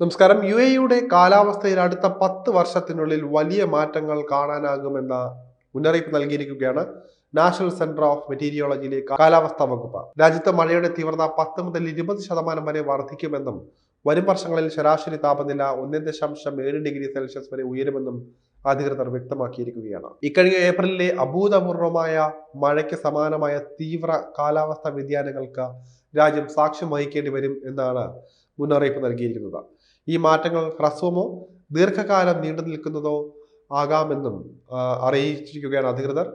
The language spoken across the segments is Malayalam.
നമസ്കാരം. യു എയുടെ കാലാവസ്ഥയിൽ അടുത്ത പത്ത് വർഷത്തിനുള്ളിൽ വലിയ മാറ്റങ്ങൾ കാണാനാകുമെന്ന മുന്നറിയിപ്പ് നൽകിയിരിക്കുകയാണ് നാഷണൽ സെന്റർ ഓഫ് മെറ്റീരിയോളജിയിലെ കാലാവസ്ഥാ വകുപ്പ്. രാജ്യത്ത് മഴയുടെ തീവ്രത പത്ത് മുതൽ ഇരുപത് ശതമാനം വരെ വർദ്ധിക്കുമെന്നും വരും വർഷങ്ങളിൽ ശരാശരി താപനില ഒന്നേ ദശാംശം ഏഴ് ഡിഗ്രി സെൽഷ്യസ് വരെ ഉയരുമെന്നും അധികൃതർ വ്യക്തമാക്കിയിരിക്കുകയാണ്. ഇക്കഴിഞ്ഞ ഏപ്രിലിലെ അഭൂതപൂർവമായ മഴയ്ക്ക് സമാനമായ തീവ്ര കാലാവസ്ഥാ വ്യതിയാനങ്ങൾക്ക് രാജ്യം സാക്ഷ്യം വഹിക്കേണ്ടി വരും എന്നാണ് മുന്നറിയിപ്പ് നൽകിയിരിക്കുന്നത്. ഈ മാറ്റങ്ങൾ ഹ്രസ്വമോ ദീർഘകാലം നീണ്ടു നിൽക്കുന്നതോ ആകാമെന്നും അറിയിച്ചിരിക്കുകയാണ് അധികൃതർ.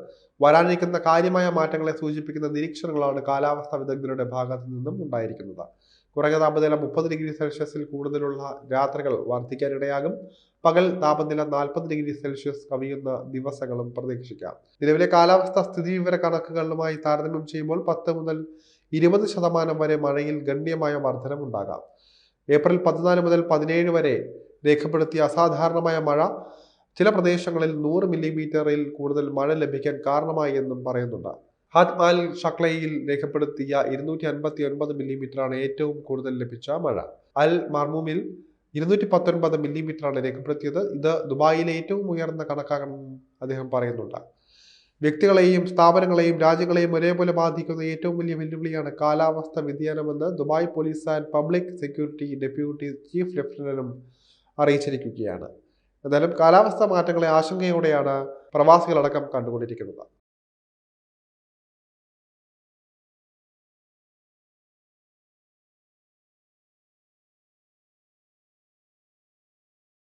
വരാനിരിക്കുന്ന കാര്യമായ മാറ്റങ്ങളെ സൂചിപ്പിക്കുന്ന നിരീക്ഷണങ്ങളാണ് കാലാവസ്ഥാ വിദഗ്ധരുടെ ഭാഗത്തു നിന്നും ഉണ്ടായിരിക്കുന്നത്. കുറഞ്ഞ താപനില മുപ്പത് ഡിഗ്രി സെൽഷ്യസിൽ കൂടുതലുള്ള രാത്രികൾ വർദ്ധിക്കാനിടയാകും. പകൽ താപനില നാൽപ്പത് ഡിഗ്രി സെൽഷ്യസ് കവിയുന്ന ദിവസങ്ങളും പ്രതീക്ഷിക്കാം. നിലവിലെ കാലാവസ്ഥാ സ്ഥിതിവിവര കണക്കുകളുമായി താരതമ്യം ചെയ്യുമ്പോൾ പത്ത് മുതൽ ഇരുപത് ശതമാനം വരെ മഴയിൽ ഗണ്യമായ വർധനമുണ്ടാകാം ഏപ്രിൽ പതിനാല് മുതൽ പതിനേഴ് വരെ രേഖപ്പെടുത്തിയ അസാധാരണമായ മഴ ചില പ്രദേശങ്ങളിൽ നൂറ് മില്ലിമീറ്ററിൽ കൂടുതൽ മഴ ലഭിക്കാൻ കാരണമായി എന്നും പറയുന്നുണ്ട്. ഹാത്മാൽ ഷക്ലയിൽ രേഖപ്പെടുത്തിയ ഇരുന്നൂറ്റി അൻപത്തി ഒൻപത് മില്ലിമീറ്ററാണ് ഏറ്റവും കൂടുതൽ ലഭിച്ച മഴ. അൽ മർമുമിൽ ഇരുന്നൂറ്റി പത്തൊൻപത് മില്ലിമീറ്ററാണ് രേഖപ്പെടുത്തിയത്. ഇത് ദുബായിലെ ഏറ്റവും ഉയർന്ന കണക്കാണെന്നും അദ്ദേഹം പറയുന്നുണ്ട്. വ്യക്തികളെയും സ്ഥാപനങ്ങളെയും രാജ്യങ്ങളെയും ഒരേപോലെ ബാധിക്കുന്ന ഏറ്റവും വലിയ വെല്ലുവിളിയാണ് കാലാവസ്ഥ വ്യതിയാനമെന്ന് Dubai police and public security deputy chief ലഫ്റ്റനന്റും അറിയിച്ചിരിക്കുകയാണ്. എന്തായാലും കാലാവസ്ഥ മാറ്റങ്ങളെ ആശങ്കയോടെയാണ് പ്രവാസികളടക്കം കണ്ടുകൊണ്ടിരിക്കുന്നത്.